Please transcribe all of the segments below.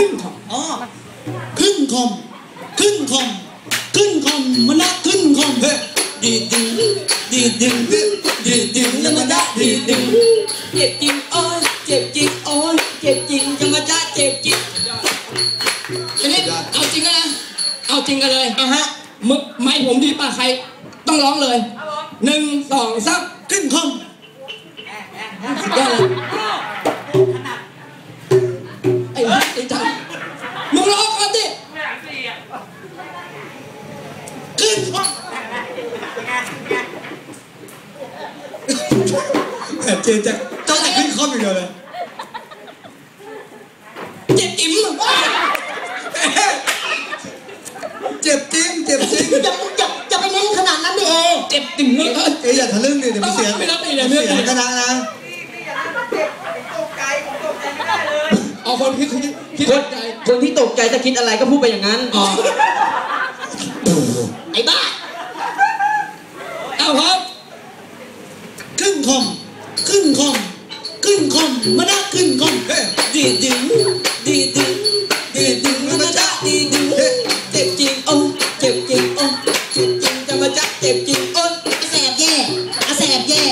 ขึ้นคอมอ๋อขึ้นคอมขึ้นคอมขึ้นคอมมันละขึ้นคอมเฮ้ดีดึงดีดึงดีดดึงแล้วมันละดีดึงเจ็บจริงโอ้ยเจ็บจริงโอ้ยเจ็บจริงจะมาจ้าเจ็บจริงอันนี้เอาจริงกันนะเอาจริงกันเลยอะฮะมึกไม่ผมดีป่ะใคร ต้องร้องเลยหนึ่งสองสามขึ้นคอมสุดยอดเลย ขึ้นคอมแต่เจจะต้องแต่ขึ้นคอมอย่างเดียวเลยเจ็บอิ่มเจ็บจริงเจ็บจริงจะจะจะไปเน้นขนาดนั้นดิเอเจ็บติ่งเลยเอ้ยอย่าทะลึ่งดิเดี๋ยวมันเสียไม่รับอีกเลยเรื่องเสียคณะนะเอาคนคิดคิดคิดคนใจคนที่ตกใจจะคิดอะไรก็พูดไปอย่างนั้น อ๋อ ไอ้บ้า เอาครับ ขึ้นคอม ขึ้นคอม ขึ้นคอมมันละขึ้นคอมเฮ้ดีดดึงดีดดึงดีดดึงแล้วมันละดีดดึงเฮ้เจ็บจริงโอ้ยเจ็บจริงโอ้ยเจ็บจริงจะมาจ้าเจ็บจริงโอ้ยแสบแย่อาแสบแย่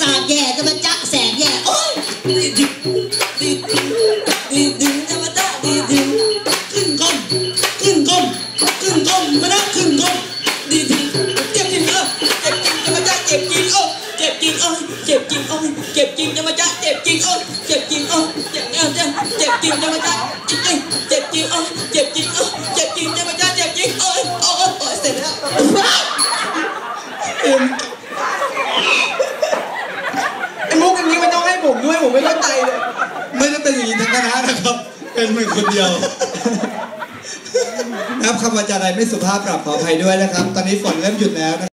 สาดแย่จะมาจ๊ะแสบแย่โอ้ยดีดดึงดีดดึง เจ็บจริงจะมาจ้าเจ็บจริงโอ้ยเจ็บจริงโอ้ยเจ็บเออเจ็บเจ็บจริงจะมาจ้าจริงเจ็บจริงโอ้ยเจ็บจริงโอ้ยเจ็บจริงจะมาจ้าเจ็บจริงโอ้ยโอ้ยโอ้ยเสร็จแล้วไอ้มุกอย่างนี้มันต้องให้ผมด้วยผมไม่เข้าใจเลยไม่ได้เป็นอย่างนี้ทั้งคณะนะครับ เป็นมือคนเดียวนะครับคำวาจาใดไม่สุภาพกลับขออภัยด้วยนะครับ ตอนนี้ฝนเริ่มหยุดแล้วนะครับ